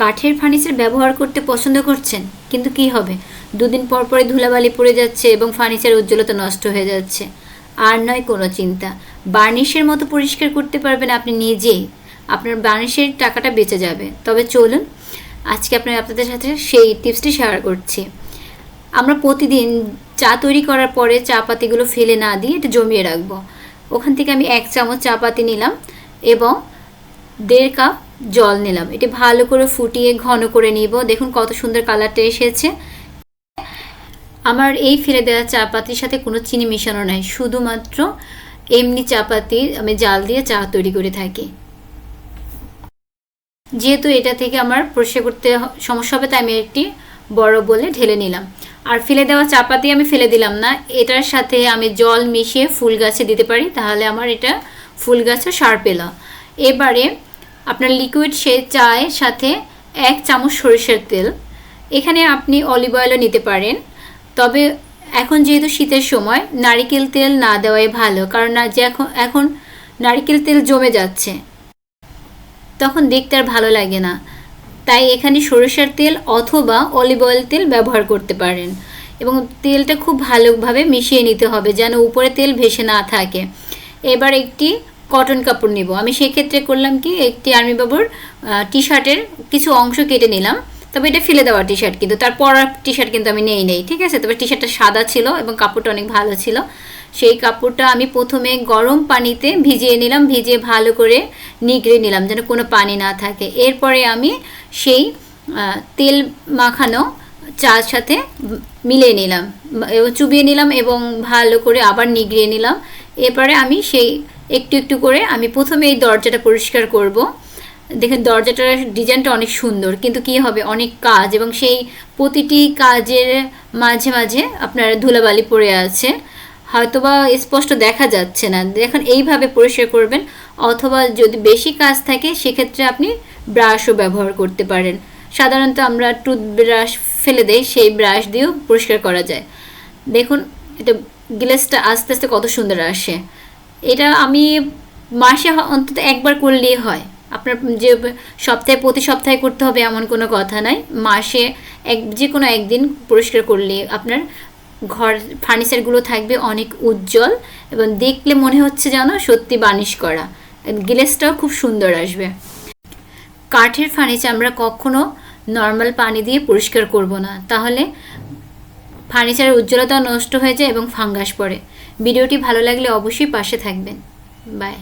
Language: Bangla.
কাঠের ফার্নিচার ব্যবহার করতে পছন্দ করছেন, কিন্তু কি হবে? দুদিন পর পরে ধুলাবালি পড়ে যাচ্ছে এবং ফার্নিচার উজ্জ্বলতা নষ্ট হয়ে যাচ্ছে। আর নয় কোনো চিন্তা। বার্নিশের মতো পরিষ্কার করতে পারবেন আপনি নিজেই। আপনার বার্নিশের টাকাটা বেঁচে যাবে। তবে চলুন, আজকে আপনি আপনাদের সাথে সেই টিপসটি শেয়ার করছি। আমরা প্রতিদিন চা তৈরি করার পরে চা পাতিগুলো ফেলে না দিয়ে এটা জমিয়ে রাখব। ওখান থেকে আমি এক চামচ চা পাতি নিলাম এবং দেড় কাপ জল নিলাম। এটি ভালো করে ফুটিয়ে ঘন করে নিব। দেখুন কত সুন্দর কালারটা এসেছে। আমার এই ফেলে দেওয়া চা পাতির সাথে কোনো চিনি মেশানো নাই। শুধুমাত্র এমনি চা পাতি আমি জাল দিয়ে চা তৈরি করে থাকি। যেহেতু এটা থেকে আমার পরিষ্কার করতে সমস্যা হবে, তাই আমি একটি বড় বলে ঢেলে নিলাম। আর ফেলে দেওয়া চাপাতি আমি ফেলে দিলাম না। এটার সাথে আমি জল মিশিয়ে ফুল গাছে দিতে পারি, তাহলে আমার এটা ফুল গাছে সার পেল এবারে আপনার লিকুইড সে চায়ের সাথে এক চামচ সরিষার তেল। এখানে আপনি অলিভ অয়েলও নিতে পারেন। তবে এখন যেহেতু শীতের সময়, নারিকেল তেল না দেওয়াই ভালো, কারণ না যে এখন এখন নারিকেল তেল জমে যাচ্ছে। তখন দেখতে আর ভালো লাগে না। তাই এখানে সরিষার তেল অথবা অলিভ অয়েল তেল ব্যবহার করতে পারেন। এবং তেলটা খুব ভালোভাবে মিশিয়ে নিতে হবে, যেন উপরে তেল ভেসে না থাকে। এবার একটি কটন কাপড় নেব। আমি সেক্ষেত্রে করলাম কি, একটি আর্মি বাবুর টি শার্টের কিছু অংশ কেটে নিলাম। তবে এটা ফেলে দেওয়া টি শার্ট কিন্তু, তার পরার টি শার্ট কিন্তু আমি নেই নেই, ঠিক আছে? তবে টি শার্টটা সাদা ছিল এবং কাপড়টা অনেক ভালো ছিল। সেই কাপড়টা আমি প্রথমে গরম পানিতে ভিজিয়ে নিলাম, ভিজিয়ে ভালো করে নিগড়ে নিলাম যেন কোনো পানি না থাকে। এরপরে আমি সেই তেল মাখানো চার সাথে মিলিয়ে নিলাম। চুবিয়ে নিলাম এবং ভালো করে আবার নিগড়িয়ে নিলাম। এরপরে আমি সেই একটু একটু করে আমি প্রথমে এই দরজাটা পরিষ্কার করব। দেখেন দরজাটার ডিজাইনটা অনেক সুন্দর, কিন্তু কি হবে? অনেক কাজ এবং সেই প্রতিটি কাজের মাঝে মাঝে আপনার ধুলাবালি পড়ে আছে। হয়তোবা স্পষ্ট দেখা যাচ্ছে না। দেখুন, এইভাবে পরিষ্কার করবেন অথবা যদি বেশি কাজ থাকে, সেক্ষেত্রে আপনি ব্রাশও ব্যবহার করতে পারেন। সাধারণত আমরা টুথব্রাশ ফেলে দেই, সেই ব্রাশ দিয়েও পরিষ্কার করা যায়। দেখুন, এটা গ্লেসটা আস্তে আস্তে কত সুন্দর আসে। এটা আমি মাসে অন্তত একবার করলেই হয়। আপনার যে সপ্তাহে, প্রতি সপ্তাহে করতে হবে এমন কোনো কথা নাই। মাসে এক, যে কোনো একদিন পরিষ্কার করলে আপনার ঘর ফার্নিচারগুলো থাকবে অনেক উজ্জ্বল এবং দেখলে মনে হচ্ছে যেন সত্যি বানিশ করা। গ্লেসটাও খুব সুন্দর আসবে। কাঠের ফার্নিচার আমরা কখনো নর্মাল পানি দিয়ে পরিষ্কার করব না। তাহলে ফার্নিচারের উজ্জ্বলতা নষ্ট হয়ে যায় এবং ফাঙ্গাস পড়ে। ভিডিওটি ভালো লাগলে অবশ্যই পাশে থাকবেন। বাই।